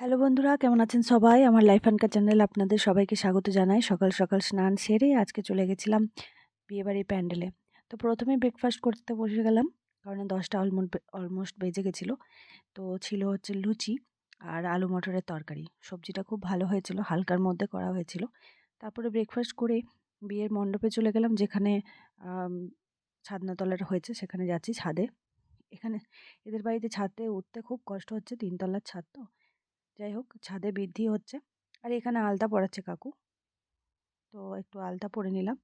Hello বন্ধুরা, কেমন আছেন সবাই? আমার লাইফ অ্যান্ড চ্যানেল আপনাদের সবাইকে স্বাগত জানাই। সকাল সকাল স্নান সেরে আজকে চলে গেছিলাম বিয়েবাড়ির প্যান্ডেলে। তো প্রথমে ব্রেকফাস্ট করতে বসে গেলাম, কারণ দশটা অলমোস্ট অলমোস্ট বেজে গেছিল। তো ছিল হচ্ছে লুচি আর আলু মটরের তরকারি। সবজিটা খুব ভালো হয়েছিল, হালকার মধ্যে করা হয়েছিল। তারপরে ব্রেকফাস্ট করে বিয়ের মণ্ডপে চলে গেলাম, যেখানে ছাদনাতলার হয়েছে, সেখানে যাচ্ছি ছাদে। এখানে এদের বাড়িতে ছাদে উঠতে খুব কষ্ট হচ্ছে, তিনতলার ছাদ তো। যাই হোক, ছাদে বৃদ্ধি হচ্ছে। আর এখানে আলতা পড়াচ্ছে কাকু। তো একটু আলতা পরে নিলাম।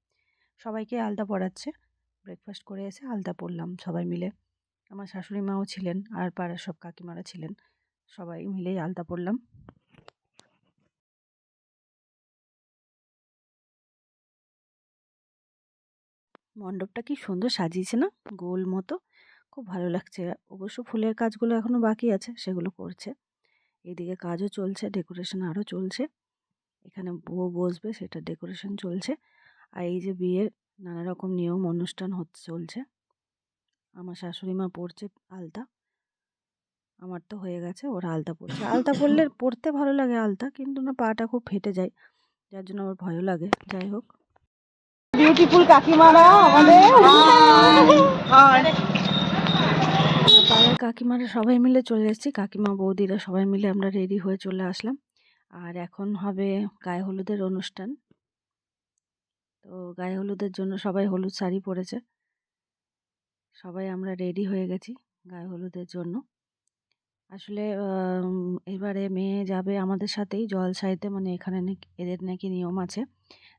সবাইকে আলতা পড়াচ্ছে ব্রেকফাস্ট করে এসে আলতা পরলাম সবাই মিলে। আমার শাশুড়ি মাও ছিলেন আর পাড়ার সব কাকিমারা ছিলেন। সবাই মিলেই আলতা পরলাম। মণ্ডপটা কি সুন্দর সাজিয়েছে না? গোল মতো। খুব ভালো লাগছে। অবশ্য ফুলের কাজগুলো এখনও বাকি আছে, সেগুলো করছে। এদিকে কাজও চলছে ডেকোরেশন আরও চলছে। এখানে বউ বসবে সেটা ডেকোরেশন চলছে। আর এই যে বিয়ের নানা রকম নিয়ম অনুষ্ঠান হচ্ছে চলছে। আমার শাশুড়ি মা পড়ছে আলতা। আমার তো হয়ে গেছে ওরা আলতা পড়ছে আলতা পরলে পড়তে ভালো লাগে আলতা কিন্তু না পাটা খুব ফেটে যায়। যার জন্য আমার ভয়ও লাগে যাই হোক। বিউটিফুল কাকিমারা আমাদের। পাড়ার কাকিমারা সবাই মিলে চলে এসেছি। কাকিমা, বৌদিরা সবাই মিলে আমরা রেডি হয়ে চলে আসলাম। আর এখন হবে গায়ে হলুদের অনুষ্ঠান। তো গায়ে হলুদের জন্য সবাই হলুদ শাড়ি পরেছে। সবাই আমরা রেডি হয়ে গেছি গায়ে হলুদের জন্য। আসলে এবারে মেয়ে যাবে আমাদের সাথেই। জল সাইতে মানে এখানে নাকি, এদের নাকি নিয়ম আছে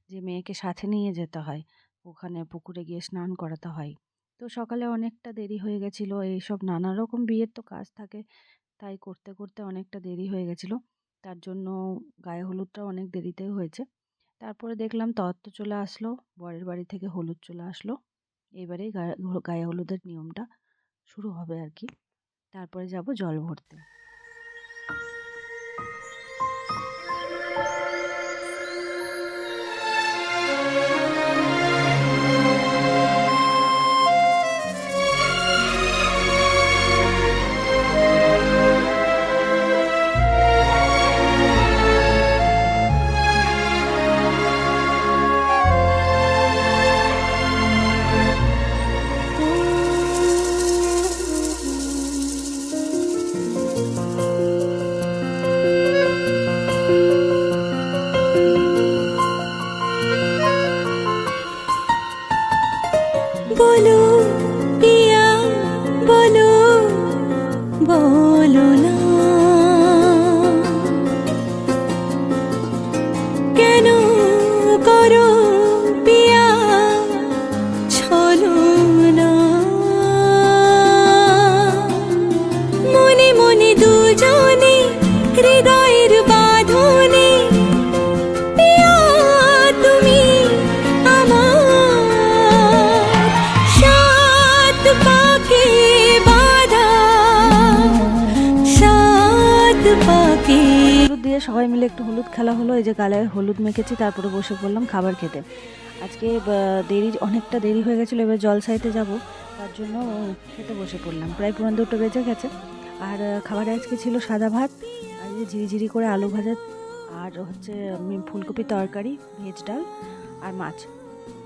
যে মেয়েকে সাথে নিয়ে যেতে হয়। ওখানে পুকুরে গিয়ে স্নান করাতে হয়। তো সকালে অনেকটা দেরি হয়ে গেছিল। এইসব নানা রকম বিয়ের তো কাজ থাকে, তাই করতে করতে অনেকটা দেরি হয়ে গেছিল। তার জন্য গায়ে হলুদটা অনেক দেরিতেই হয়েছে। তারপরে দেখলাম তত্ত্ব চলে আসলো, বরের বাড়ি থেকে হলুদ চলে আসলো। এবারেই গায়ে হলুদের নিয়মটা শুরু হবে আর কি। তারপরে যাব জল ভরতে। সবাই মিলে একটু হলুদ খেলা হলো, এই যে গালে হলুদ মেখেছি, তারপরে বসে পড়লাম খাবার খেতে। আজকে দেরি, অনেকটা দেরি হয়ে গেছিল, এবার জল সাইতে যাব, তার জন্য খেতে বসে পড়লাম। প্রায় পুরান দুটো বেজে গেছে। আর খাবারে আজকে ছিল সাদা ভাত, আর যে ঝিরিঝিরি করে আলু ভাজা, আর হচ্ছে ফুলকপি তরকারি, ভেজ ডাল আর মাছ।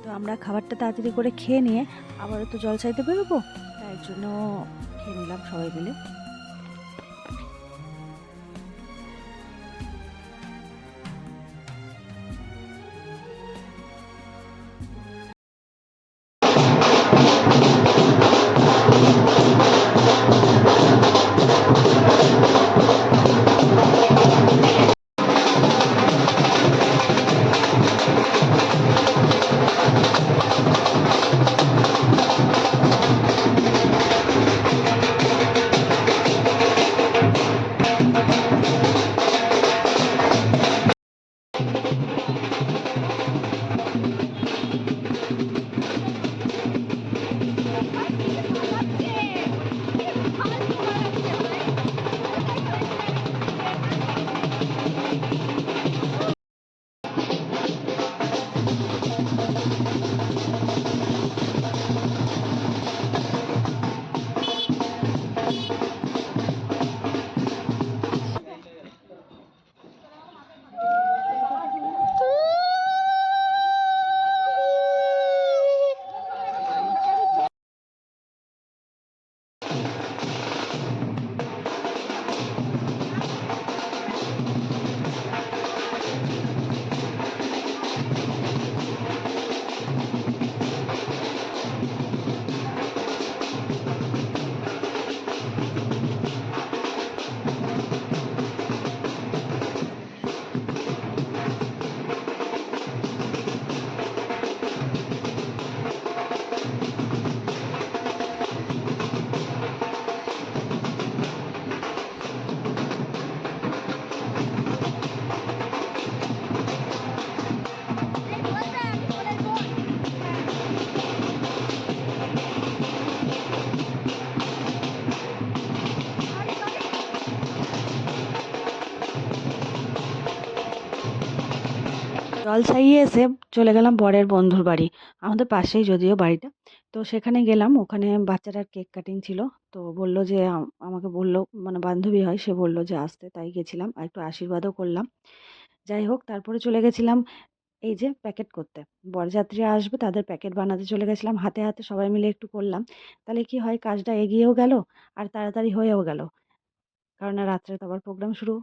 তো আমরা খাবারটা তাড়াতাড়ি করে খেয়ে নিয়ে আবারও তো জল চাইতে বেরোবো, তাই জন্য খেয়ে নিলাম সবাই মিলে। জল ছাইয়ে এসে চলে গেলাম বরের বন্ধুর বাড়ি, আমাদের পাশেই যদিও বাড়িটা। তো সেখানে গেলাম, ওখানে বাচ্চাটার কেক কাটিং ছিল। তো বলল যে আমাকে বলল মানে বান্ধবী হয়, সে বলল যে, আসতে তাই গেছিলাম আর একটু আশীর্বাদও করলাম। যাই হোক, তারপরে চলে গেছিলাম এই যে প্যাকেট করতে। বরযাত্রীরা আসবে, তাদের প্যাকেট বানাতে চলে গেছিলাম। হাতে হাতে সবাই মিলে একটু করলাম। তাহলে কি হয়, কাজটা এগিয়েও গেল আর তাড়াতাড়ি হয়েও গেল। কারণ রাত্রে তো আবার প্রোগ্রাম শুরু।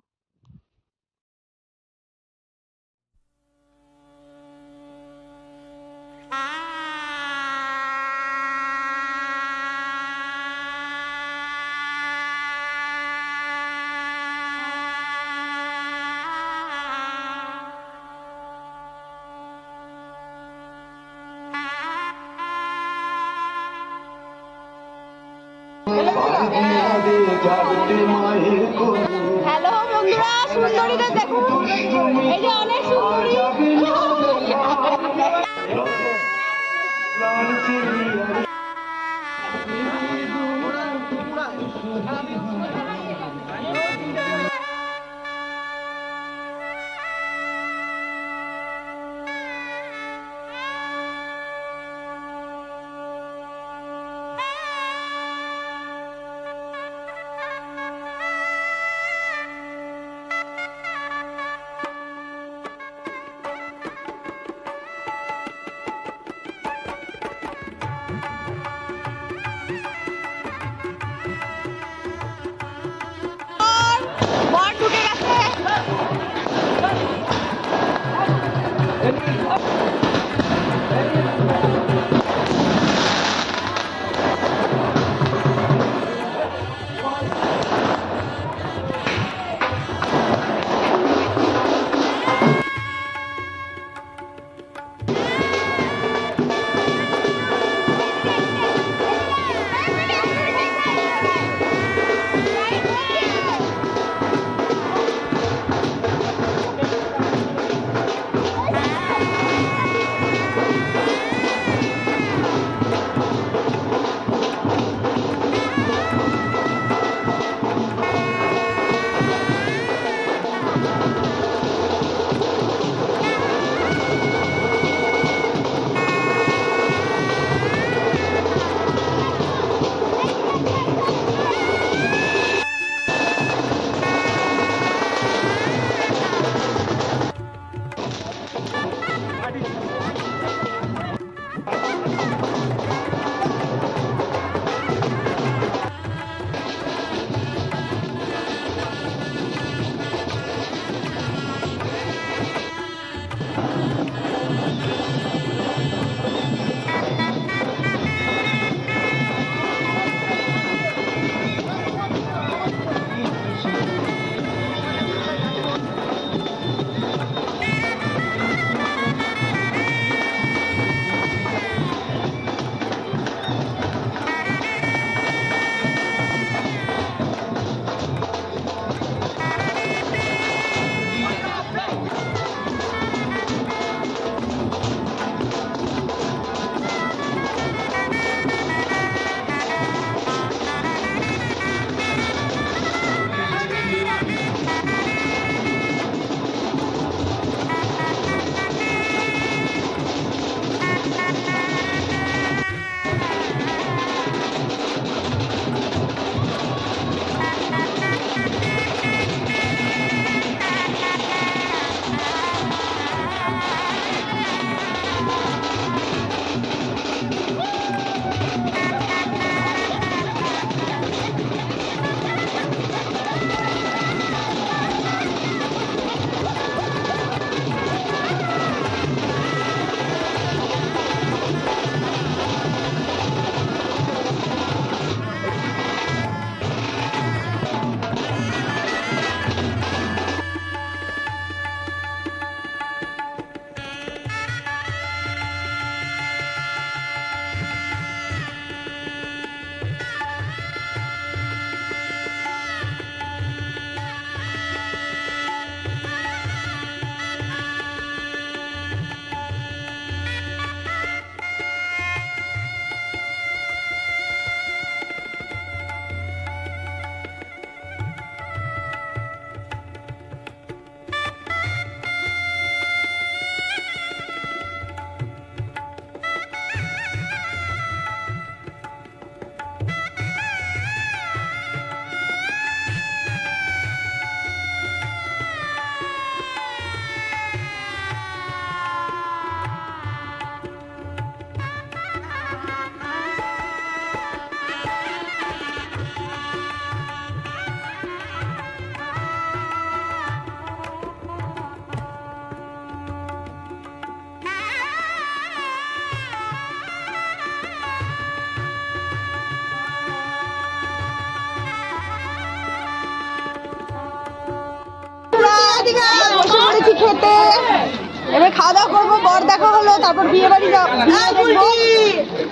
খাওয়া দাওয়া করব বর দেখা হলো তারপর বিয়ে বাড়ি যাব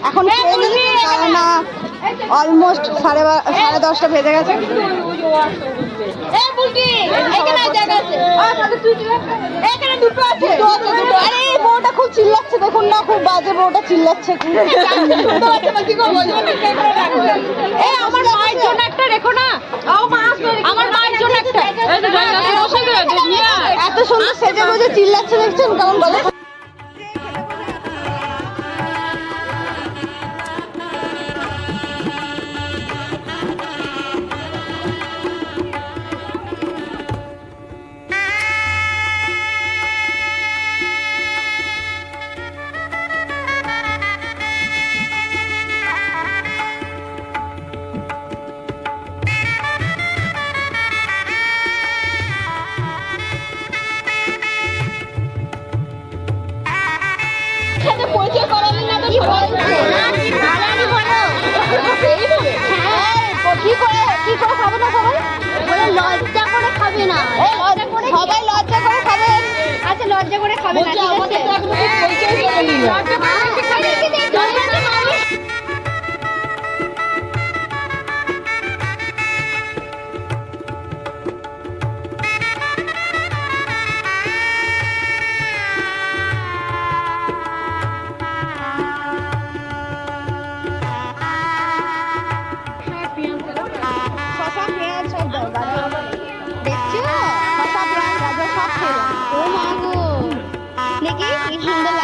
এখন না অলমোস্ট সাড়ে সাড়ে দশটা ভেজে গেছে। দুটো আছে, দুটো। আরে এই বউটা খুব চিল্লাচ্ছে দেখুন না খুব বাজে বউটা চিল্লাচ্ছে। এই আমার মায়ের জন্য একটা রেখো না আমার মায়ের জন্য একটা এত সুন্দর সেজে বুঝে চিল্লাচ্ছে দেখছেন কেমন বলে লজ্জা করে খাবে না ঠিক আছে দেখি কি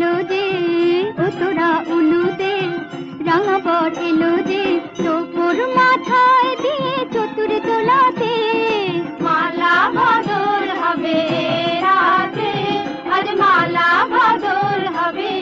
এলো যে ও তোরা উলুতে রাঙা বর এলো যে তোর মাথায় দিয়ে চতুর তোলাতে মালা বদল হবে রাতে, আজ মালা বদল হবে